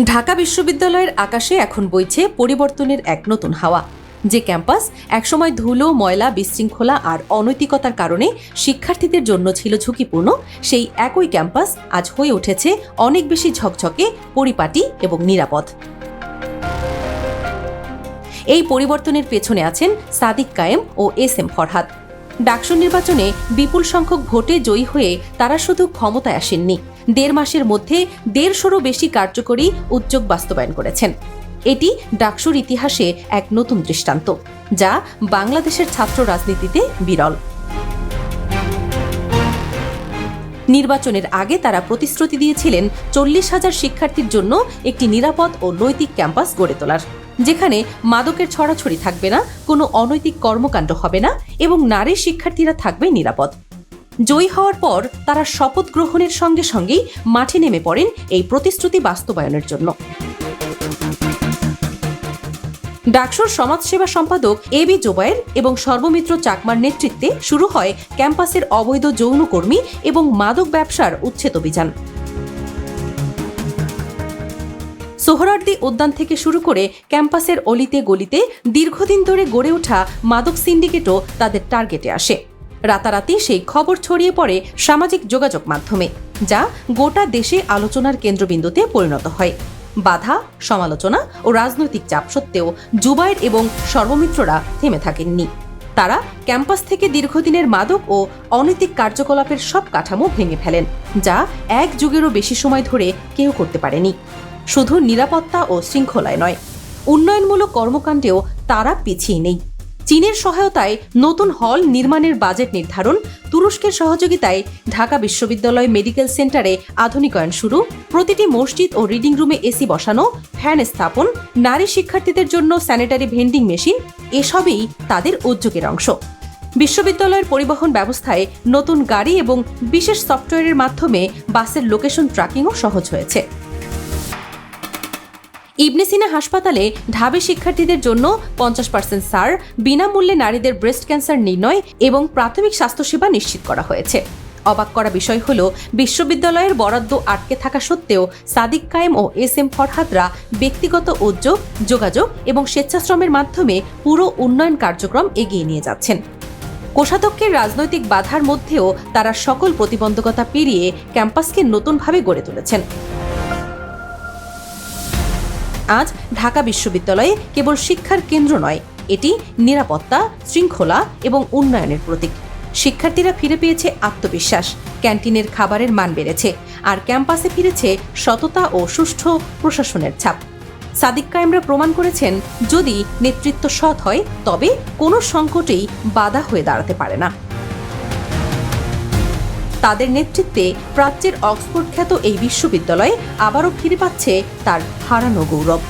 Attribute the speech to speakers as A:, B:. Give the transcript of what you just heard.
A: ঢাকা বিশ্ববিদ্যালয়ের আকাশে এখন বইছে পরিবর্তনের এক নতুন হাওয়া। যে ক্যাম্পাস একসময় ধুলো, ময়লা, বিশৃঙ্খলা আর অনৈতিকতার কারণে শিক্ষার্থীদের জন্য ছিল ঝুঁকিপূর্ণ, সেই একই ক্যাম্পাস আজ হয়ে উঠেছে অনেক বেশি ঝকঝকে, পরিপাটি এবং নিরাপদ। এই পরিবর্তনের পেছনে আছেন সাদিক কায়েম ও এস এম ফরহাদ। ডাকসু নির্বাচনে বিপুল সংখ্যক ভোটে জয়ী হয়ে তারা শুধু ক্ষমতায় আসেননি। দেড় মাসের মধ্যে দেড়শোরও বেশি কার্যকরী উদ্যোগ বাস্তবায়ন করেছেন। এটি ডাকসুর ইতিহাসে এক নতুন দৃষ্টান্ত, যা বাংলাদেশের ছাত্র রাজনীতিতে বিরল। নির্বাচনের আগে তারা প্রতিশ্রুতি দিয়েছিলেন চল্লিশ হাজার শিক্ষার্থীর জন্য একটি নিরাপদ ও নৈতিক ক্যাম্পাস গড়ে তোলার, যেখানে মাদকের ছড়াছড়ি থাকবে না, কোনো অনৈতিক কর্মকাণ্ড হবে না এবং নারী শিক্ষার্থীরা থাকবে নিরাপদ। জয়ী হওয়ার পর তারা শপথ গ্রহণের সঙ্গে সঙ্গেই মাঠে নেমে পড়েন এই প্রতিশ্রুতি বাস্তবায়নের জন্য। ডাকসুর সমাজসেবা সম্পাদক এ বি জোবায়ের এবং সর্বমিত্র চাকমার নেতৃত্বে শুরু হয় ক্যাম্পাসের অবৈধ যৌনকর্মী এবং মাদক ব্যবসার উচ্ছেদ অভিযান। সোহরার্দি উদ্যান থেকে শুরু করে ক্যাম্পাসের অলিতে গলিতে দীর্ঘদিন ধরে গড়ে ওঠা মাদক সিন্ডিকেটও তাদের টার্গেটে আসে। রাতারাতি সেই খবর ছড়িয়ে পড়ে সামাজিক যোগাযোগ মাধ্যমে, যা গোটা দেশে আলোচনার কেন্দ্রবিন্দুতে পরিণত হয়। বাধা, সমালোচনা ও রাজনৈতিক চাপ সত্ত্বেও জুবাইর এবং সর্বমিত্ররা থেমে থাকেননি। তারা ক্যাম্পাস থেকে দীর্ঘদিনের মাদক ও অনৈতিক কার্যকলাপের সব কাঠামো ভেঙে ফেলেন, যা এক যুগেরও বেশি সময় ধরে কেউ করতে পারেনি। শুধু নিরাপত্তা ও শৃঙ্খলায় নয়, উন্নয়নমূলক কর্মকাণ্ডেও তারা পিছিয়ে নেই। চীনের সহায়তায় নতুন হল নির্মাণের বাজেট নির্ধারণ, তুরস্কের সহযোগিতায় ঢাকা বিশ্ববিদ্যালয় মেডিকেল সেন্টারে আধুনিকায়ন শুরু, প্রতিটি মসজিদ ও রিডিং রুমে এসি বসানো, ফ্যান স্থাপন, নারী শিক্ষার্থীদের জন্য স্যানিটারি ভেন্ডিং মেশিন, এসবই তাদের উদ্যোগের অংশ। বিশ্ববিদ্যালয়ের পরিবহন ব্যবস্থায় নতুন গাড়ি এবং বিশেষ সফটওয়্যারের মাধ্যমে বাসের লোকেশন ট্র্যাকিংও সহজ হয়েছে। ইবনে সিনা হাসপাতালে ঢাবি শিক্ষার্থীদের জন্য পঞ্চাশ পার্সেন্ট সার, বিনামূল্যে নারীদের ব্রেস্ট ক্যান্সার নির্ণয় এবং প্রাথমিক স্বাস্থ্যসেবা নিশ্চিত করা হয়েছে। অবাক করা বিষয় হল, বিশ্ববিদ্যালয়ের বরাদ্দ আটকে থাকা সত্ত্বেও সাদিক কায়েম ও এস এম ফরহাদরা ব্যক্তিগত উদ্যোগ, যোগাযোগ এবং স্বেচ্ছাশ্রমের মাধ্যমে পুরো উন্নয়ন কার্যক্রম এগিয়ে নিয়ে যাচ্ছেন। কোষাধ্যক্ষের রাজনৈতিক বাধার মধ্যেও তারা সকল প্রতিবন্ধকতা পেরিয়ে ক্যাম্পাসকে নতুনভাবে গড়ে তুলেছেন। আজ ঢাকা বিশ্ববিদ্যালয়ে কেবল শিক্ষার কেন্দ্র নয়, এটি নিরাপত্তা, শৃঙ্খলা এবং উন্নয়নের প্রতীক। শিক্ষার্থীরা ফিরে পেয়েছে আত্মবিশ্বাস, ক্যান্টিনের খাবারের মান বেড়েছে, আর ক্যাম্পাসে ফিরেছে সততা ও সুষ্ঠু প্রশাসনের ছাপ। সাদিক কায়েমরা প্রমাণ করেছেন, যদি নেতৃত্ব সৎ হয়, তবে কোনো সংকটেই বাধা হয়ে দাঁড়াতে পারে না। তাদের নেতৃত্বে প্রাচ্যের অক্সফোর্ড খ্যাত এই বিশ্ববিদ্যালয়ে আবারও ফিরে পাচ্ছে তার হারানো গৌরব।